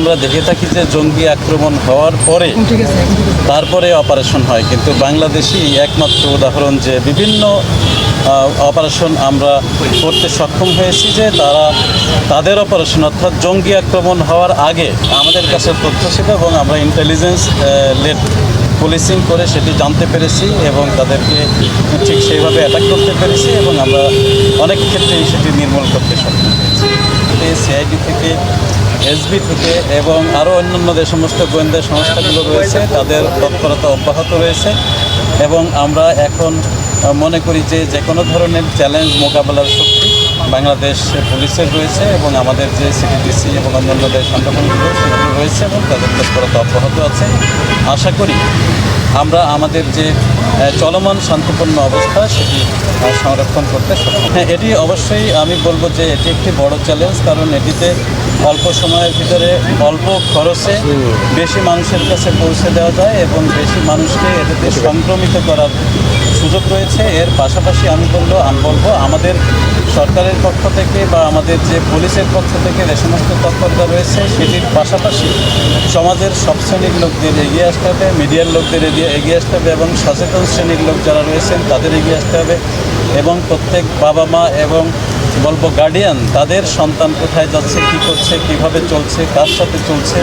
আমরা দেখে থাকি যে জঙ্গি আক্রমণ হওয়ার পরে তারপরে অপারেশন হয়। কিন্তু বাংলাদেশই একমাত্র উদাহরণ যে বিভিন্ন অপারেশন আমরা করতে সক্ষম হয়েছি যে তারা তাদের অপারেশন অর্থাৎ জঙ্গি আক্রমণ হওয়ার আগে আমাদের কাছে তথ্য ছিল এবং আমরা ইন্টেলিজেন্স লেট পুলিশিং করে সেটি জানতে পেরেছি এবং তাদেরকে ঠিক সেইভাবে অ্যাটাক করতে পেরেছি এবং আমরা অনেক ক্ষেত্রেই সেটি নির্মূল করতে সক্ষম হয়েছি। সিআইডি থেকে, এসবি থেকে এবং আরও অন্যান্য যে সমস্ত গোয়েন্দা সংস্থাগুলো রয়েছে, তাদের তৎপরতা অব্যাহত রয়েছে এবং আমরা এখন মনে করি যে যে কোনো ধরনের চ্যালেঞ্জ মোকাবেলার শক্তি বাংলাদেশ পুলিশের রয়েছে এবং আমাদের যে সিটিডিসি এবং অন্যান্য যে সংগঠনগুলো, সেগুলো রয়েছে এবং তাদের তৎপরতা অব্যাহত আছে। আশা করি আমরা আমাদের যে চলমান শান্তিপূর্ণ অবস্থা, সেটি সংরক্ষণ করতে সক্ষম। হ্যাঁ এটি অবশ্যই আমি বলব যে এটি একটি বড় চ্যালেঞ্জ কারণ এটিতে অল্প সময়ের ভিতরে অল্প খরচে বেশি মানুষের কাছে পৌঁছে দেওয়া যায় এবং বেশি মানুষকে এটাতে সংক্রমিত করার সুযোগ রয়েছে। এর পাশাপাশি আমি বলব আমি বলব, আমাদের সরকারের পক্ষ থেকে বা আমাদের যে পুলিশের পক্ষ থেকে যে সমস্ত তৎপরতা রয়েছে, সেটির পাশাপাশি সমাজের সব শ্রেণির লোকদের এগিয়ে আসতে হবে, মিডিয়ার লোকদের এগিয়ে এগিয়ে আসতে হবে এবং সচেতন শ্রেণির লোক যারা রয়েছেন, তাদের এগিয়ে আসতে হবে। এবং প্রত্যেক বাবা মা এবং বলব গার্ডিয়ান তাদের সন্তান কোথায় যাচ্ছে, কি করছে, কীভাবে চলছে, কার সাথে চলছে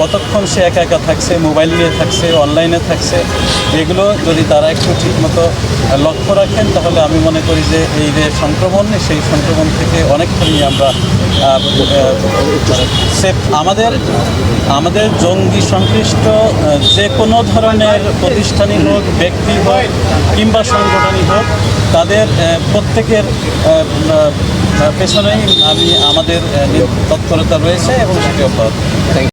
কতক্ষণ সে একা একা থাকছে মোবাইল নিয়ে থাকছে অনলাইনে থাকছে, এগুলো যদি তারা একটু ঠিকমতো লক্ষ্য রাখেন, তাহলে আমি মনে করি যে এই যে সংক্রমণ, সেই সংক্রমণ থেকে অনেকখানি আমরা সেফ আমাদের আমাদের জঙ্গি সংশ্লিষ্ট যে কোনো ধরনের প্রতিষ্ঠানই হোক, ব্যক্তি হোক, কিংবা সংগঠনই হোক, তাদের প্রত্যেকের পেছনেই আমি, আমাদের তৎপরতা রয়েছে এবং সেটি অব্যাহত।